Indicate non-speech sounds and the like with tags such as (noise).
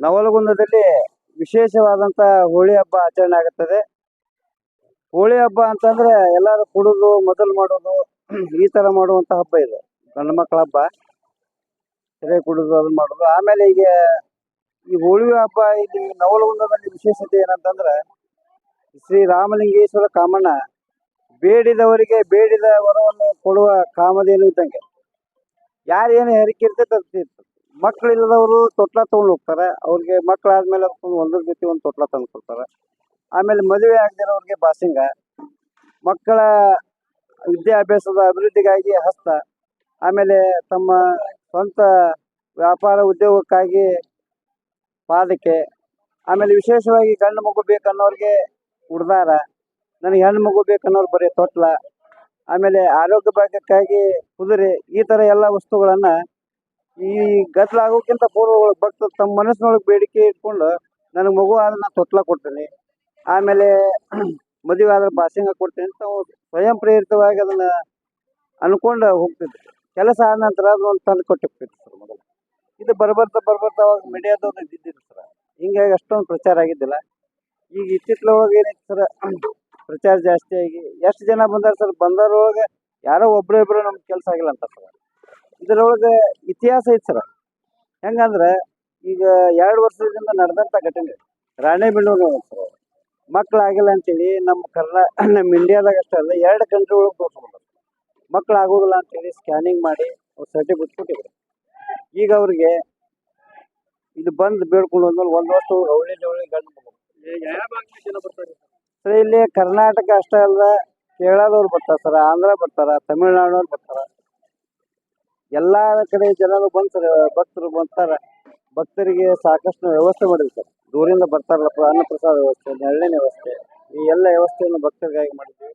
ನವಲಗುಂದದಲ್ಲಿ ವಿಶೇಷವಾದಂತ ಹೋಳಿ ಹಬ್ಬ ಆಚರಣೆ ಆಗುತ್ತದೆ. ಹೋಳಿ ಹಬ್ಬ ಅಂತಂದ್ರೆ ಎಲ್ಲಾರು ಕುಡಿದು, ಮೊದಲು ಮಾಡೋದು, ಈ ತರ ಮಾಡುವಂತ ಹಬ್ಬ ಇದು. ಗಂಡು ಮಕ್ಕಳ ಹಬ್ಬ. ಸರಿ ಕುಡಿದು, ಅದನ್ನ ಮಾಡೋದು. ಆಮೇಲೆ ಈಗ ಈ ಹೋಳಿ ಹಬ್ಬ, ಇಲ್ಲಿ ನವಲಗುಂದದಲ್ಲಿ ವಿಶೇಷತೆ ಏನಂತಂದ್ರೆ ಶ್ರೀ ರಾಮಲಿಂಗೇಶ್ವರ ಕಾಮಣ್ಣ ಬೇಡಿದವರಿಗೆ ಬೇಡಿದ ವರವನ್ನು ಕೊಡುವ ಕಾಮಧೇನು ಇದ್ದಂಗೆ. ಯಾರೇನು ಹೆರಿಕೆ ಇರ್ತೈತೆ. ಮಕ್ಕಳಿಲ್ಲದವರು ತೊಟ್ಲ ತಗೊಂಡು ಹೋಗ್ತಾರೆ. ಅವ್ರಿಗೆ ಮಕ್ಕಳಾದ್ಮೇಲೆ ಅದಕ್ಕೊಂದು ಒಂದ್ರ ಜೊತೆ ಒಂದು ತೊಟ್ಲ ತಂದು ಕೊಡ್ತಾರೆ. ಆಮೇಲೆ ಮದುವೆ ಆಗದಿರೋರಿಗೆ ಬಾಸಿಂಗ. ಮಕ್ಕಳ ವಿದ್ಯಾಭ್ಯಾಸದ ಅಭಿವೃದ್ಧಿಗಾಗಿ ಹಸ್ತ. ಆಮೇಲೆ ತಮ್ಮ ಸ್ವಂತ ವ್ಯಾಪಾರ ಉದ್ಯೋಗಕ್ಕಾಗಿ ಪಾದಕ್ಕೆ ಆಮೇಲೆ ವಿಶೇಷವಾಗಿ ಗಂಡು ಮಗು ಬೇಕನ್ನೋರಿಗೆ ಉಡ್ದಾರ. ನನಗೆ ಹೆಣ್ಣು ಮಗು ಬೇಕನ್ನೋರು ಬರೀ ತೊಟ್ಲ. ಆಮೇಲೆ ಆರೋಗ್ಯ ಭಾಗ್ಯಕ್ಕಾಗಿ ಕುದುರೆ ಈ ಥರ ಎಲ್ಲ ವಸ್ತುಗಳನ್ನು ಈ ಗದ್ದಲಾಗೋಕ್ಕಿಂತ ಪೂರ್ವ ಭಕ್ತರು ತಮ್ಮ ಮನಸ್ಸಿನೊಳಗೆ ಬೇಡಿಕೆ ಇಟ್ಕೊಂಡು ನನಗೆ ಮಗು ಆದ್ರೆ ನಾನು ತೊಟ್ಲ ಕೊಡ್ತೀನಿ. ಆಮೇಲೆ ಮದುವೆ ಆದ್ರೆ ಬಾಸಿಂಗ ಕೊಡ್ತೇನೆ ಅಂತ ಸ್ವಯಂ ಪ್ರೇರಿತವಾಗಿ ಅದನ್ನ ಅನ್ಕೊಂಡು ಹೋಗ್ತಿದ್ರು. ಕೆಲಸ ಆದ ನಂತರ ಅದನ್ನ ತಂದು ಕೊಟ್ಟು ಹೋಗ್ತಿದ್ರು ಸರ್ ಮೊದಲು. ಇದು ಬರ್ಬರ್ತಾ ಬರ್ಬರ್ತಾ ಅವಾಗ ಮೀಡಿಯಾದವ್ರು ಇದ್ದಿದ್ರು ಸರ್. ಹಿಂಗಾಗಿ ಅಷ್ಟೊಂದು ಪ್ರಚಾರ ಆಗಿದ್ದಿಲ್ಲ. ಈಗ ಇತ್ತಿತ್ತಲೊಳಗೆ ಏನೈತೆ ಸರ್? ಪ್ರಚಾರ ಜಾಸ್ತಿ ಆಗಿ ಎಷ್ಟು ಜನ ಬಂದಾರ ಸರ್? ಬಂದವ್ರೊಳಗೆ ಯಾರೋ ಒಬ್ರು ಇಬ್ರು ನಮ್ಗೆ ಕೆಲಸ ಆಗಿಲ್ಲ ಅಂತ ಸರ್. ಇದರೊಳಗೆ ಇತಿಹಾಸ ಐತಿ ಸರ್ ಹೆಂಗಂದ್ರೆ ಈಗ ಎರಡು ವರ್ಷದಿಂದ ನಡೆದಂಥ ಘಟನೆ, ರಾಣೆಬೆನ್ನೂರು ಸರ್ ಮಕ್ಳು ಆಗಿಲ್ಲ ಅಂತೇಳಿ ನಮ್ಮ ಕರ್ನಾ, (clears throat) ನಮ್ಮ ಇಂಡಿಯಾದಾಗ ಅಷ್ಟೇ ಅಲ್ಲ, ಎರಡು ಕಂಟ್ರಿ ಒಳಗೆ ತೋರಿಸ್ಕೊಂಡ್ರು ಮಕ್ಳು ಆಗೋದಿಲ್ಲ ಅಂತೇಳಿ ಸ್ಕ್ಯಾನಿಂಗ್ ಮಾಡಿ ಅವ್ರು ಸರ್ಟಿಫಿಕೇಟ್ ಕೊಟ್ಟಿದ್ರು. ಈಗ ಅವ್ರಿಗೆ ಇದು ಬಂದು ಬೇಡ್ಕೊಂಡು ಹೋದ್ಮೇಲೆ ಒಂದು ವರ್ಷ ಅವಳಿ ಜವಳಿ ಗಂಡು ಬರ್ತಾರೆ ಸರ್ ಇಲ್ಲಿ ಕರ್ನಾಟಕ ಅಷ್ಟೇ ಅಲ್ಲ ಕೇರಳದವ್ರು ಬರ್ತಾರೆ ಸರ್, ಆಂಧ್ರ ಬರ್ತಾರೆ, ತಮಿಳ್ನಾಡವ್ರು ಬರ್ತಾರ. ಎಲ್ಲಾ ಕಡೆ ಜನರು ಬಂದು ಭಕ್ತರು ಬರ್ತಾರ ಭಕ್ತರಿಗೆ ಸಾಕಷ್ಟು ವ್ಯವಸ್ಥೆ ಮಾಡಿದ್ವಿ ಸರ್ ದೂರಿಂದ ಬರ್ತಾರಲ್ಲ ಅನ್ನ ಪ್ರಸಾದ ವ್ಯವಸ್ಥೆ, ನೆರಳಿನ ವ್ಯವಸ್ಥೆ, ಈ ಎಲ್ಲ ವ್ಯವಸ್ಥೆಯನ್ನು ಭಕ್ತರಿಗಾಗಿ ಮಾಡಿದ್ವಿ